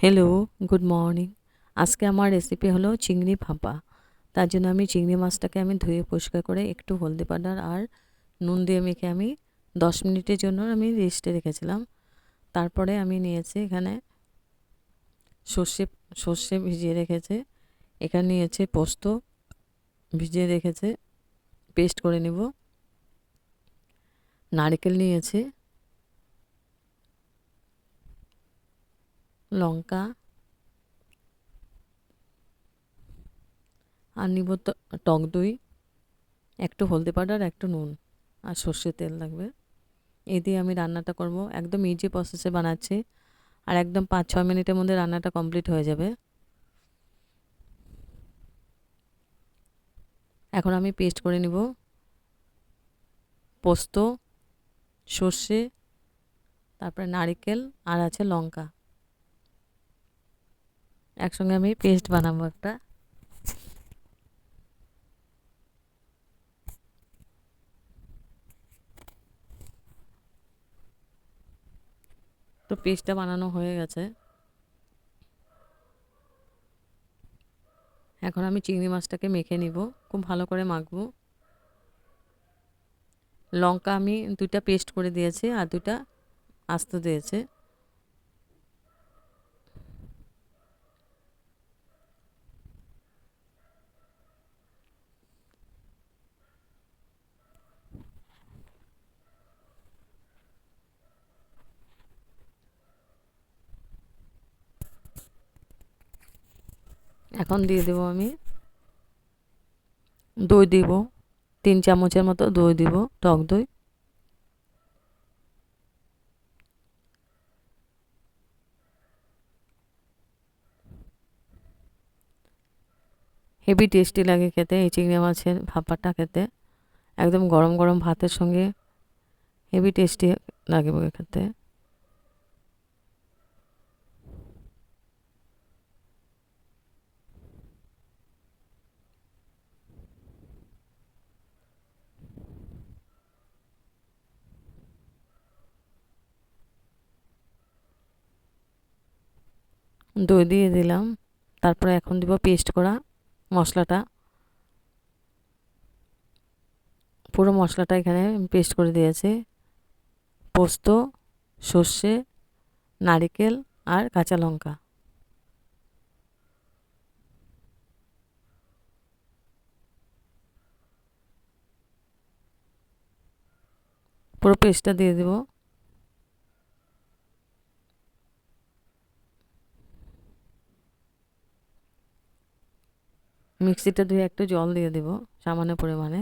Hello good morning আজকে আমার recipe হলো চিংড়ি ভাপা। তার জন্য আমি চিংড়ি মাছটাকে আমি ধুয়ে পরিষ্কার করে একটু হলদি পাউডার আর নুন দিয়ে মেখে আমি দশ মিনিটের জন্য আমি রেস্টে রেখেছিলাম। তারপরে আমি নিয়েছি এখানে সর্ষে সর্ষে ভিজিয়ে রেখেছে। এখানে নিয়েছে পোস্ত, ভিজিয়ে রেখেছে পেস্ট করে নেব। নারকেল নিয়েছে। লঙ্কা, আর নিব টক দই, একটু হলদি পাউডার একটু নুন আর সর্ষের তেল লাগবে। এই দিয়ে আমি রান্নাটা করব। একদম ইজি প্রসেসে বানাচ্ছি আর একদম পাঁচ, ছয় মিনিটের মধ্যে রান্নাটা কমপ্লিট হয়ে যাবে। এখন আমি পেস্ট করে নিব। পোস্ত, সর্ষে, তারপরে নারিকেল, আর আছে লঙ্কা। একসঙ্গে আমি পেস্ট বানাবো একটা। তো পেস্টটা বানানো হয়ে গেছে। এখন আমি চিংড়ি মাছটাকে মেখে নিব, খুব ভালো করে মাখবো। লঙ্কা আমি দুইটা পেস্ট করে দিয়েছি আর দুটা আস্ত দিয়েছে। এখন দিয়ে দেবো আমি। দই দিব, তিন চামচের মতো দই দিব, টক দই। হেভি টেস্টি লাগে খেতে এই চিংড়ি মাছের ভাপাটা খেতে। একদম গরম গরম ভাতের সঙ্গে হেভি টেস্টি লাগে খেতে। দই দিয়ে দিলাম। তারপরে এখন দিব পেস্ট করা মশলাটা। পুরো মশলাটা এখানে পেস্ট করে দিয়েছি। পোস্ত, সর্ষে, নারিকেল আর কাঁচা লঙ্কা। পুরো পেস্টটা দিয়ে দেবো। মিক্সিটা ধুয়ে একটু জল দিয়ে দেব, সামান্য পরিমাণে।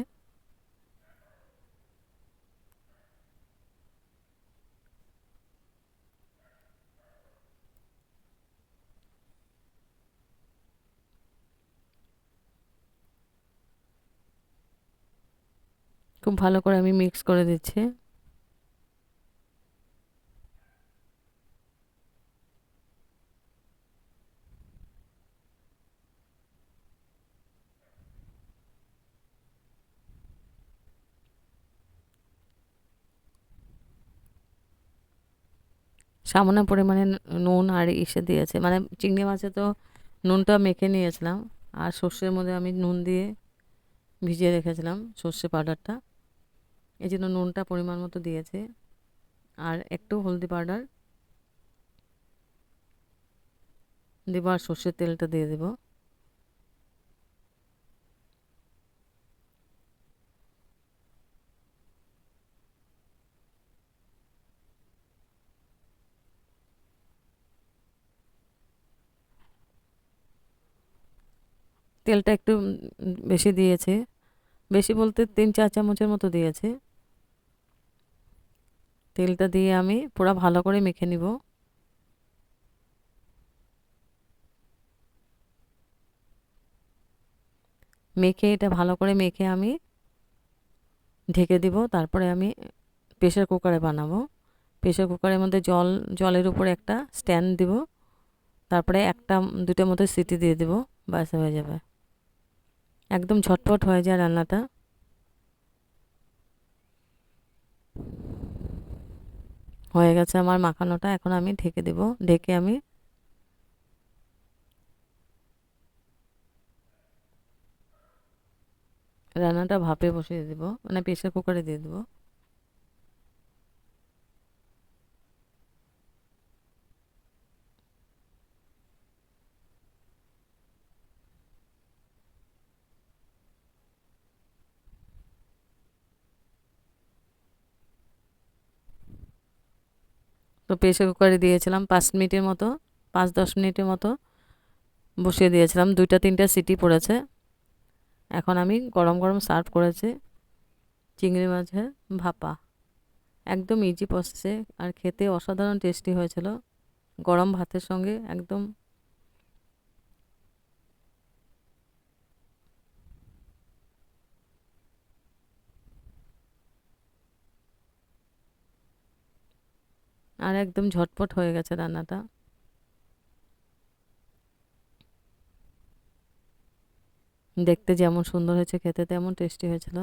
খুব ভালো করে আমি মিক্স করে দিচ্ছি। সামান্য পরিমাণে নুন আর ইসে দিয়েছে। মানে চিংড়ি মাছে তো নুনটা মেখে নিয়েছিলাম আর সর্ষের মধ্যে আমি নুন দিয়ে ভিজিয়ে রেখেছিলাম সর্ষে পাউডারটা। এই জন্য নুনটা পরিমাণ মতো দিয়েছে। আর একটু হলদি পাউডার দেবো আর সর্ষের তেলটা দিয়ে দেবো। তেলটা একটু বেশি দিয়েছে। বেশি বলতে তিন, চার চামচের মতো দিয়েছে। তেলটা দিয়ে আমি পুরো ভালো করে মেখে নিব। মেখে, এটা ভালো করে মেখে আমি ঢেকে দিব। তারপরে আমি প্রেশার কুকারে বানাবো। প্রেশার কুকারের মধ্যে জল, জলের উপরে একটা স্ট্যান্ড দিব। তারপরে একটা দুটোর মতো সিটি দিয়ে দেবো। বাস হয়ে যাবে। একদম ঝটপট হয়ে যায় রান্নাটা। হয়ে গেছে আমার মাখানোটা, এখন আমি ঢেকে দেব। ঢেকে আমি রান্নাটা ভাপে বসিয়ে দেবো মানে প্রেশার কুকারে দিয়ে দেবো। তো প্রেশার কুকারে দিয়েছিলাম পাঁচ মিনিটের মতো, পাঁচ দশ মিনিটের মতো বসিয়ে দিয়েছিলাম। দুইটা, তিনটা সিটি পড়েছে। এখন আমি গরম গরম সার্ভ করেছি চিংড়ি মাছের ভাপা। একদম ইজি পসেছে আর খেতে অসাধারণ টেস্টি হয়েছিল। গরম ভাতের সঙ্গে একদম আর একদম ঝটপট হয়ে গেছে রান্নাটা। দেখতে যেমন সুন্দর হয়েছে, খেতে তেমন টেস্টি হয়েছিল।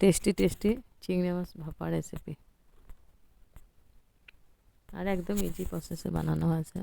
Tasty tasty. চিংড়ি মাছ ভাপা রেসিপি আর একদম ইজি প্রসেসে বানানো হয়েছে।